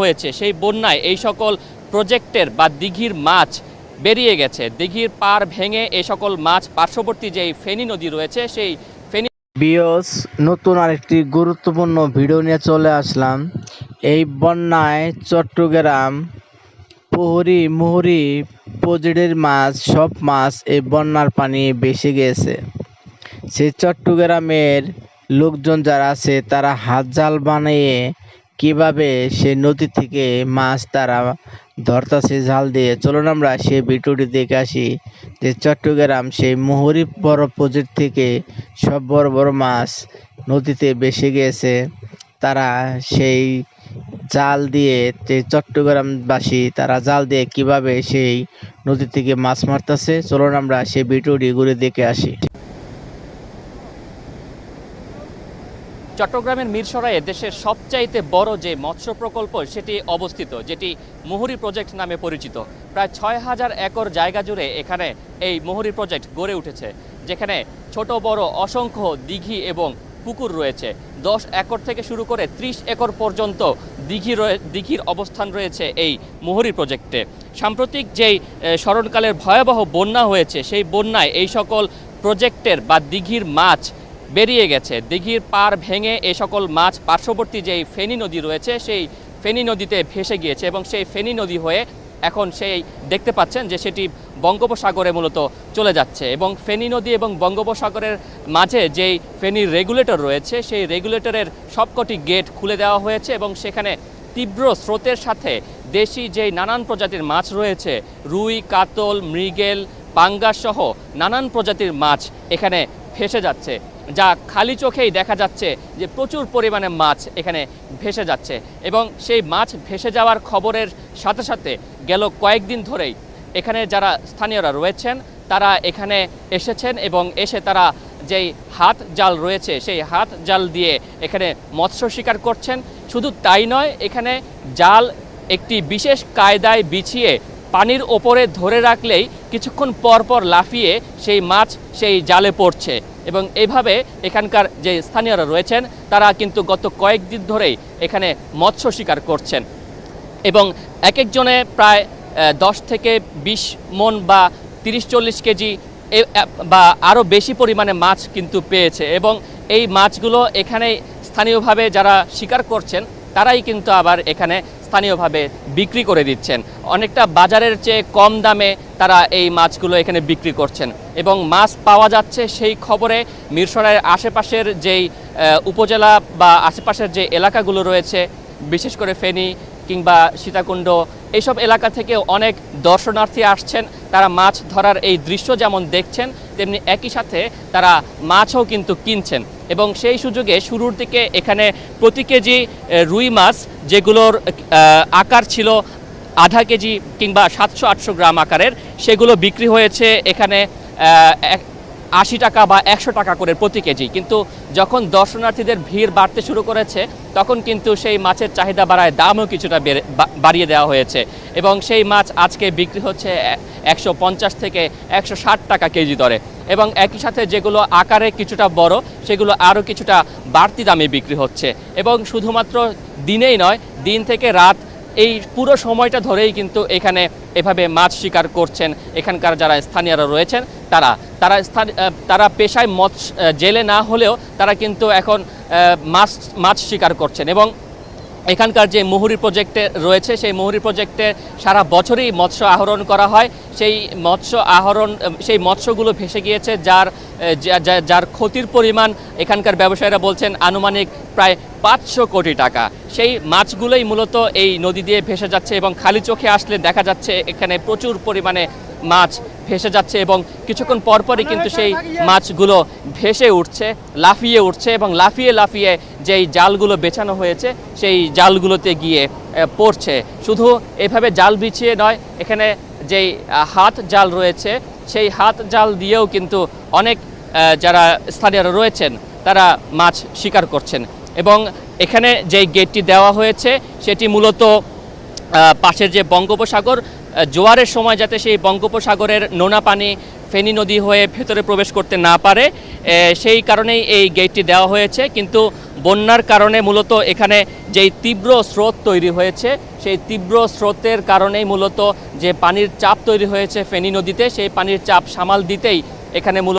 হয়েছে, সেই বন্যায় এই সকল প্রজেক্টের বা দিঘির মাছ বেরিয়ে গেছে। দিঘির পার ভেঙে এই সকল মাছ পার্শ্ববর্তী যেই ফেনী নদী রয়েছে, সেই ফেনী বিয়স, নতুন আরেকটি গুরুত্বপূর্ণ ভিডিও নিয়ে চলে আসলাম। এই বন্যায় চট্টগ্রাম, পুহরি, মুহুরি পজিডের মাছ, সব মাছ এই বন্যার পানি বেসে গেছে। সেই চট্টগ্রামের লোকজন যারা আছে, তারা হাত জাল বানিয়ে কীভাবে সে নদী থেকে মাছ তারা ধরতাছে জাল দিয়ে? চলুন আমরা সেই ভিডিওটি দেখে আসি যে চট্টগ্রাম সেই মুহুরি বড় প্রজেক্ট থেকে সব বড় বড় মাছ নদীতে বেসে গিয়েছে। তারা সেই জাল দিয়ে যে চট্টগ্রামবাসী তারা জাল দিয়ে কীভাবে সেই নদী থেকে মাছ মারতেছে? চলুন আমরা সেই ভিডিওটি ঘুরে দেখে আসি। চট্টগ্রামের মিরসরাইয়ে দেশের সবচাইতে বড় যে মৎস্য প্রকল্প, সেটি অবস্থিত, যেটি মুহুরি প্রজেক্ট নামে পরিচিত। প্রায় ছয় হাজার একর জায়গা জুড়ে এখানে এই মুহুরি প্রজেক্ট গড়ে উঠেছে, যেখানে ছোট, বড়, অসংখ্য দিঘি এবং পুকুর রয়েছে। দশ একর থেকে শুরু করে ত্রিশ একর পর্যন্ত দিঘি দিঘির অবস্থান রয়েছে এই মুহুরি প্রজেক্টে। সাম্প্রতিক যেই স্মরণকালের ভয়াবহ বন্যা হয়েছে, সেই বন্যায় এই সকল প্রজেক্টের বা দিঘির মাছ বেরিয়ে গেছে। দিঘির পার ভেঙে এই সকল মাছ পার্শ্ববর্তী যেই ফেনী নদী রয়েছে, সেই ফেনী নদীতে ভেসে গিয়েছে এবং সেই ফেনী নদী হয়ে এখন সেই দেখতে পাচ্ছেন যে সেটি বঙ্গোপসাগরে মূলত চলে যাচ্ছে এবং ফেনী নদী এবং বঙ্গোপসাগরের মাঝে যেই ফেনীর রেগুলেটর রয়েছে, সেই রেগুলেটরের সবকটি গেট খুলে দেওয়া হয়েছে এবং সেখানে তীব্র স্রোতের সাথে দেশি যেই নানান প্রজাতির মাছ রয়েছে, রুই, কাতল, মৃগেল, পাঙ্গাস সহ নানান প্রজাতির মাছ এখানে ভেসে যাচ্ছে। যা খালি চোখেই দেখা যাচ্ছে যে প্রচুর পরিমাণে মাছ এখানে ভেসে যাচ্ছে এবং সেই মাছ ভেসে যাওয়ার খবরের সাথে সাথে গেল কয়েকদিন ধরেই। এখানে যারা স্থানীয়রা রয়েছেন, তারা এখানে এসেছেন এবং এসে তারা যেই হাত জাল রয়েছে, সেই হাত জাল দিয়ে এখানে মৎস্য শিকার করছেন। শুধু তাই নয়, এখানে জাল একটি বিশেষ কায়দায় বিছিয়ে পানির ওপরে ধরে রাখলেই কিছুক্ষণ পর পর লাফিয়ে সেই মাছ সেই জালে পড়ছে। এবং এইভাবে এখানকার যে স্থানীয়রা রয়েছেন, তারা কিন্তু গত কয়েকদিন ধরেই এখানে মৎস্য শিকার করছেন। এবং এক একজনে প্রায় দশ থেকে বিশ মন বা তিরিশ চল্লিশ কেজি বা আরও বেশি পরিমাণে মাছ কিন্তু পেয়েছে। এবং এই মাছগুলো এখানে স্থানীয়ভাবে যারা শিকার করছেন, তারাই কিন্তু আবার এখানে স্থানীয়ভাবে বিক্রি করে দিচ্ছেন। অনেকটা বাজারের চেয়ে কম দামে তারা এই মাছগুলো এখানে বিক্রি করছেন এবং মাছ পাওয়া যাচ্ছে সেই খবরে মিরসরাইয়ের আশেপাশের যেই উপজেলা বা আশেপাশের যে এলাকাগুলো রয়েছে, বিশেষ করে ফেনী কিংবা সীতাকুণ্ড, এইসব এলাকা থেকে অনেক দর্শনার্থী আসছেন। তারা মাছ ধরার এই দৃশ্য যেমন দেখছেন তেমনি একই সাথে তারা মাছও কিন্তু কিনছেন। এবং সেই সুযোগে শুরুর দিকে এখানে প্রতি কেজি রুই মাছ যেগুলোর আকার ছিল আধা কেজি কিংবা সাতশো আটশো গ্রাম আকারের, সেগুলো বিক্রি হয়েছে এখানে আশি টাকা বা একশো টাকা করে প্রতি কেজি। কিন্তু যখন দর্শনার্থীদের ভিড় বাড়তে শুরু করেছে, তখন কিন্তু সেই মাছের চাহিদা বাড়ায়, দামও কিছুটা বাড়িয়ে দেওয়া হয়েছে। এবং সেই মাছ আজকে বিক্রি হচ্ছে একশো পঞ্চাশ থেকে একশো ষাট টাকা কেজি দরে। এবং একই সাথে যেগুলো আকারে কিছুটা বড়, সেগুলো আরও কিছুটা বাড়তি দামে বিক্রি হচ্ছে। এবং শুধুমাত্র দিনেই নয়, দিন থেকে রাত, এই পুরো সময়টা ধরেই কিন্তু এখানে এভাবে মাছ শিকার করছেন। এখানকার যারা স্থানীয়রা রয়েছেন তারা। তারা স্থান তারা পেশায় মৎস্য জেলে না হলেও তারা কিন্তু এখন মাছ মাছ শিকার করছেন এবং এখানকার যে মুহুরি প্রজেক্টে রয়েছে, সেই মুহুরি প্রজেক্টে সারা বছরই মৎস্য আহরণ করা হয়। সেই মৎস্য আহরণ, সেই মৎস্যগুলো ভেসে গিয়েছে, যার যার ক্ষতির পরিমাণ এখানকার ব্যবসায়ীরা বলছেন আনুমানিক প্রায় পাঁচশো কোটি টাকা। সেই মাছগুলোই মূলত এই নদী দিয়ে ভেসে যাচ্ছে এবং খালি চোখে আসলে দেখা যাচ্ছে এখানে প্রচুর পরিমাণে মাছ ভেসে যাচ্ছে এবং কিছুক্ষণ পরপরই কিন্তু সেই মাছগুলো ভেসে উঠছে লাফিয়ে উঠছে এবং লাফিয়ে লাফিয়ে যেই জালগুলো বেছানো হয়েছে সেই জালগুলোতে গিয়ে পড়ছে। শুধু এভাবে জাল বিছিয়ে নয় এখানে যেই হাত জাল রয়েছে সেই হাত জাল দিয়েও কিন্তু অনেক যারা স্থানীয়রা রয়েছেন তারা মাছ শিকার করছেন। এবং এখানে যেই গেটটি দেওয়া হয়েছে সেটি মূলত পাশের যে বঙ্গোপসাগর জোয়ারের সময় যাতে সেই বঙ্গোপসাগরের নোনা পানি ফেনী নদী হয়ে ভেতরে প্রবেশ করতে না পারে সেই কারণেই এই গেটটি দেওয়া হয়েছে। কিন্তু বন্যার কারণে মূলত এখানে যেই তীব্র স্রোত তৈরি হয়েছে, সেই তীব্র স্রোতের কারণেই মূলত যে পানির চাপ তৈরি হয়েছে ফেনী নদীতে, সেই পানির চাপ সামাল দিতেই এখানে মূলত